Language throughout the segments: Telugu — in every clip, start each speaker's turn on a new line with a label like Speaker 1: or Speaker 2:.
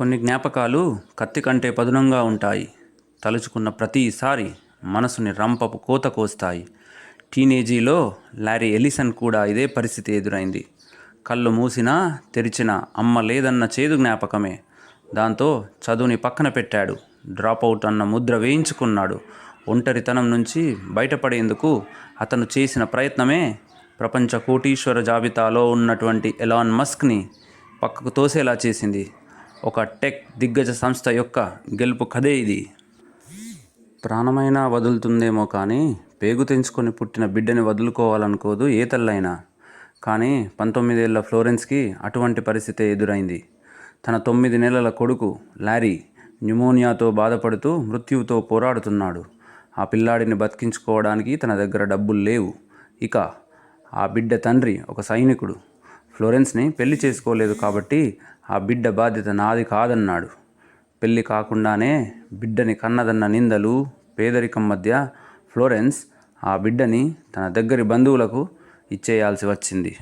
Speaker 1: కొన్ని జ్ఞాపకాలు కత్తి కంటే పదునంగా ఉంటాయి. తలుచుకున్న ప్రతిసారి మనసుని రంపపు కోత కోస్తాయి. టీనేజీలో లారీ ఎలిసన్ కూడా ఇదే పరిస్థితి ఎదురైంది. కళ్ళు మూసినా తెరిచినా అమ్మ లేదన్న చేదు జ్ఞాపకమే. దాంతో చదువుని పక్కన పెట్టాడు. డ్రాప్ అవుట్ అన్న ముద్ర వేయించుకున్నాడు. ఒంటరితనం నుంచి బయటపడేందుకు అతను చేసిన ప్రయత్నమే ప్రపంచ కోటీశ్వర జాబితాలో ఉన్నటువంటి ఎలాన్ మస్క్ని పక్కకు తోసేలా చేసింది. ఒక టెక్ దిగ్గజ సంస్థ యొక్క గెలుపు కథే ఇది. ప్రాణమైనా వదులుతుందేమో కానీ పేగు తెంచుకొని పుట్టిన బిడ్డని వదులుకోవాలనుకోదు ఏ తల్లైనా. కానీ పంతొమ్మిదేళ్ళ ఫ్లోరెన్స్కి అటువంటి పరిస్థితే ఎదురైంది. తన తొమ్మిది నెలల కొడుకు లారీ న్యూమోనియాతో బాధపడుతూ మృత్యువుతో పోరాడుతున్నాడు. ఆ పిల్లాడిని బతికించుకోవడానికి తన దగ్గర డబ్బులు లేవు. ఇక ఆ బిడ్డ తండ్రి ఒక సైనికుడు. ఫ్లోరెన్స్ని పెళ్ళి చేసుకోలేదు కాబట్టి ఆ బిడ్డ బాధ్యత నాది కాదన్నాడు. పెళ్ళి కాకుండానే బిడ్డని కన్నదన్న నిందలు పేదరికం మధ్య ఫ్లోరెన్స్ ఆ బిడ్డని తన దగ్గరి బంధువులకు ఇచ్చేయాల్సి వచ్చింది.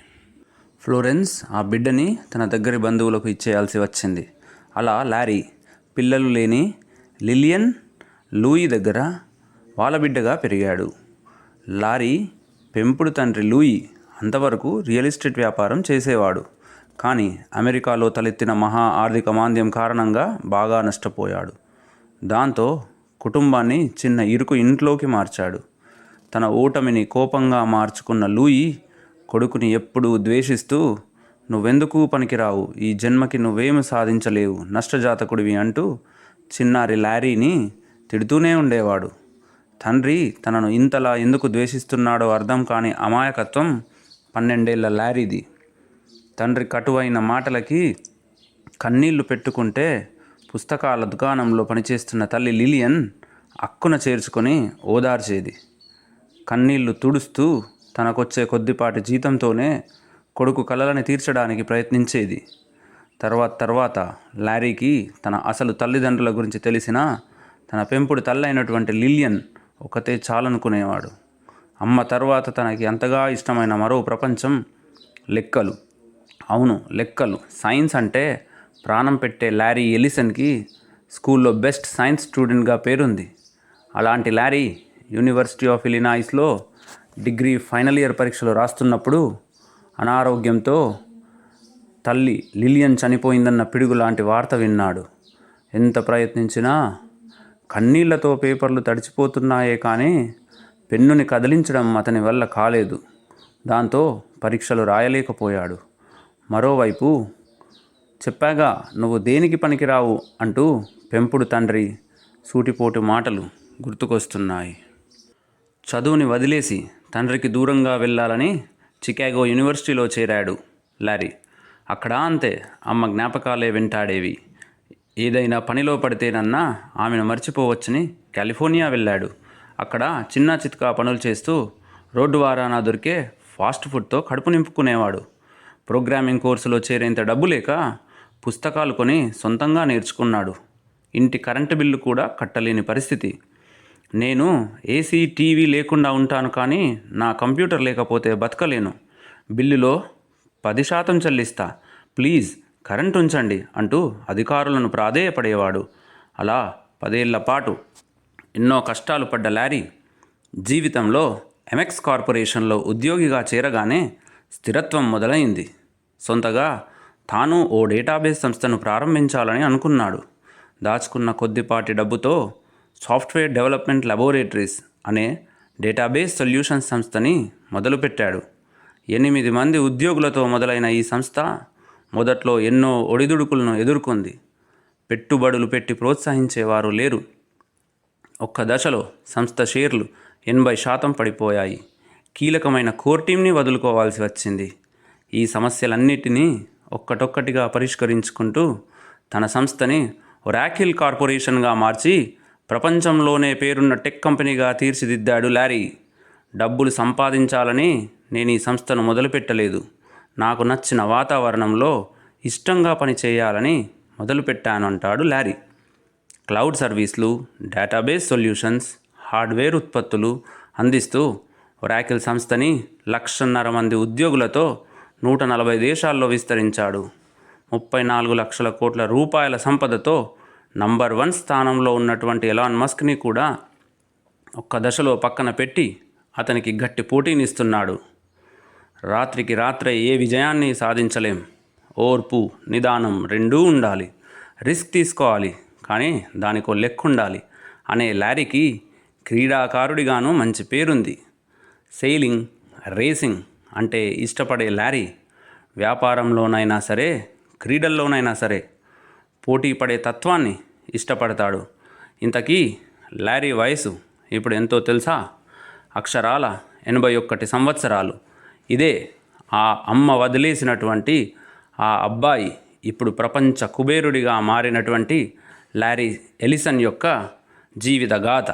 Speaker 1: ఫ్లోరెన్స్ ఆ బిడ్డని తన దగ్గరి బంధువులకు ఇచ్చేయాల్సి వచ్చింది. అలా లారీ పిల్లలు లేని లిలియన్ లూయి దగ్గర వాళ్ళ బిడ్డగా పెరిగాడు. లారీ పెంపుడు తండ్రి లూయి అంతవరకు రియల్ ఎస్టేట్ వ్యాపారం చేసేవాడు. కానీ అమెరికాలో తలెత్తిన మహా ఆర్థిక మాంద్యం కారణంగా బాగా నష్టపోయాడు. దాంతో కుటుంబాన్ని చిన్న ఇరుకు ఇంట్లోకి మార్చాడు. తన ఓటమిని కోపంగా మార్చుకున్న లూయి కొడుకుని ఎప్పుడూ ద్వేషిస్తూ నువ్వెందుకు పనికిరావు? ఈ జన్మకి నువ్వేమి సాధించలేవు? నష్టజాతకుడివి అంటూ చిన్నారి లారీని తిడుతూనే ఉండేవాడు. తండ్రి తనను ఇంతలా ఎందుకు ద్వేషిస్తున్నాడో అర్థం కాని అమాయకత్వం పన్నెండేళ్ళ లారీది. తండ్రి కటువైన మాటలకి కన్నీళ్ళు పెట్టుకుంటే పుస్తకాల దుకాణంలో పనిచేస్తున్న తల్లి లిలియన్ అక్కున చేర్చుకొని ఓదార్చేది. కన్నీళ్ళు తుడుస్తూ తనకొచ్చే కొద్దిపాటి జీతంతోనే కొడుకు కలలని తీర్చడానికి ప్రయత్నించేది. తర్వాత తర్వాత లారీకి తన అసలు తల్లిదండ్రుల గురించి తెలిసినా తన పెంపుడు తల్లైనటువంటి లిలియన్ ఒకతే చాలనుకునేవాడు. అమ్మ తర్వాత తనకి అంతగా ఇష్టమైన మరో ప్రపంచం లెక్కలు. అవును లెక్కలు. సైన్స్ అంటే ప్రాణం పెట్టే లారీ ఎలిసన్కి స్కూల్లో బెస్ట్ సైన్స్ స్టూడెంట్గా పేరుంది. అలాంటి లారీ యూనివర్సిటీ ఆఫ్ ఇలినాయిస్లో డిగ్రీ ఫైనల్ ఇయర్ పరీక్షలు రాస్తున్నప్పుడు అనారోగ్యంతో తల్లి లిలియన్ చనిపోయిందన్న పిడుగు లాంటి వార్త విన్నాడు. ఎంత ప్రయత్నించినా కన్నీళ్ళతో పేపర్లు తడిచిపోతున్నాయే కానీ పెన్నుని కదిలించడం అతని వల్ల కాలేదు. దాంతో పరీక్షలు రాయలేకపోయాడు. మరోవైపు చెప్పాగా నువ్వు దేనికి పనికిరావు? అంటూ పెంపుడు తండ్రి సూటిపోటు మాటలు గుర్తుకొస్తున్నాయి. చదువుని వదిలేసి తండ్రికి దూరంగా వెళ్ళాలని చికాగో యూనివర్సిటీలో చేరాడు లారీ. అక్కడ అంతే అమ్మ జ్ఞాపకాలే వెంటాడేవి. ఏదైనా పనిలో పడితేనన్నా ఆమెను మర్చిపోవచ్చని కాలిఫోర్నియా వెళ్ళాడు. అక్కడ చిన్న చిత్కా పనులు చేస్తూ రోడ్డు వారాన దొరికే ఫాస్ట్ ఫుడ్తో కడుపు నింపుకునేవాడు. ప్రోగ్రామింగ్ కోర్సులో చేరేంత డబ్బు లేక పుస్తకాలు కొని సొంతంగా నేర్చుకున్నాడు. ఇంటి కరెంటు బిల్లు కూడా కట్టలేని పరిస్థితి. నేను ఏసీ టీవీ లేకుండా ఉంటాను కానీ నా కంప్యూటర్ లేకపోతే బతకలేను. బిల్లులో పది శాతం చెల్లిస్తా. ప్లీజ్ కరెంట్ ఉంచండి అంటూ అధికారులను ప్రాధేయపడేవాడు. అలా పదేళ్ళ పాటు ఎన్నో కష్టాలు పడ్డ లారీ జీవితంలో ఎంఎక్స్ కార్పొరేషన్లో ఉద్యోగిగా చేరగానే స్థిరత్వం మొదలైంది. సొంతగా తాను ఓ డేటాబేస్ సంస్థను ప్రారంభించాలని అనుకున్నాడు. దాచుకున్న కొద్దిపాటి డబ్బుతో సాఫ్ట్వేర్ డెవలప్మెంట్ లబొరేటరీస్ అనే డేటాబేస్ సొల్యూషన్ సంస్థని మొదలుపెట్టాడు. ఎనిమిది మంది ఉద్యోగులతో మొదలైన ఈ సంస్థ మొదట్లో ఎన్నో ఒడిదుడుకులను ఎదుర్కొంది. పెట్టుబడులు పెట్టి ప్రోత్సహించేవారు లేరు. ఒక్క దశలో సంస్థ షేర్లు ఎనభై శాతం పడిపోయాయి. కీలకమైన కోర్ టీంని వదులుకోవాల్సి వచ్చింది. ఈ సమస్యలన్నిటినీ ఒక్కటొక్కటిగా పరిష్కరించుకుంటూ తన సంస్థని ఒరాకిల్ కార్పొరేషన్గా మార్చి ప్రపంచంలోనే పేరున్న టెక్ కంపెనీగా తీర్చిదిద్దాడు లారీ. డబ్బులు సంపాదించాలని నేను ఈ సంస్థను మొదలుపెట్టలేదు. నాకు నచ్చిన వాతావరణంలో ఇష్టంగా పనిచేయాలని మొదలుపెట్టాను అంటాడు లారీ. క్లౌడ్ సర్వీసులు డేటాబేస్ సొల్యూషన్స్ హార్డ్వేర్ ఉత్పత్తులు అందిస్తూ ఒరాకిల్ సంస్థని లక్షన్నర మంది ఉద్యోగులతో నూట నలభై దేశాల్లో విస్తరించాడు. ముప్పై నాలుగు లక్షల కోట్ల రూపాయల సంపదతో నంబర్ వన్ స్థానంలో ఉన్నటువంటి ఎలాన్ మస్క్ని కూడా ఒక్క దశలో పక్కన పెట్టి అతనికి గట్టి పోటీనిస్తున్నాడు. రాత్రికి రాత్రే ఏ విజయాన్ని సాధించలేం. ఓర్పు నిదానం రెండూ ఉండాలి. రిస్క్ తీసుకోవాలి. కానీ దానికో లెక్కుండాలి అనే లారీకి క్రీడాకారుడిగాను మంచి పేరుంది. సెయిలింగ్ రేసింగ్ అంటే ఇష్టపడే లారీ వ్యాపారంలోనైనా సరే క్రీడల్లోనైనా సరే పోటీ పడే తత్వాన్ని ఇష్టపడతాడు. ఇంతకీ లారీ వయసు ఇప్పుడు ఎంతో తెలుసా? అక్షరాల ఎనభై ఒక్కటి సంవత్సరాలు. ఇదే ఆ అమ్మ వదిలేసినటువంటి ఆ అబ్బాయి ఇప్పుడు ప్రపంచ కుబేరుడిగా మారినటువంటి లారీ ఎలిసన్ యొక్క జీవిత గాథ.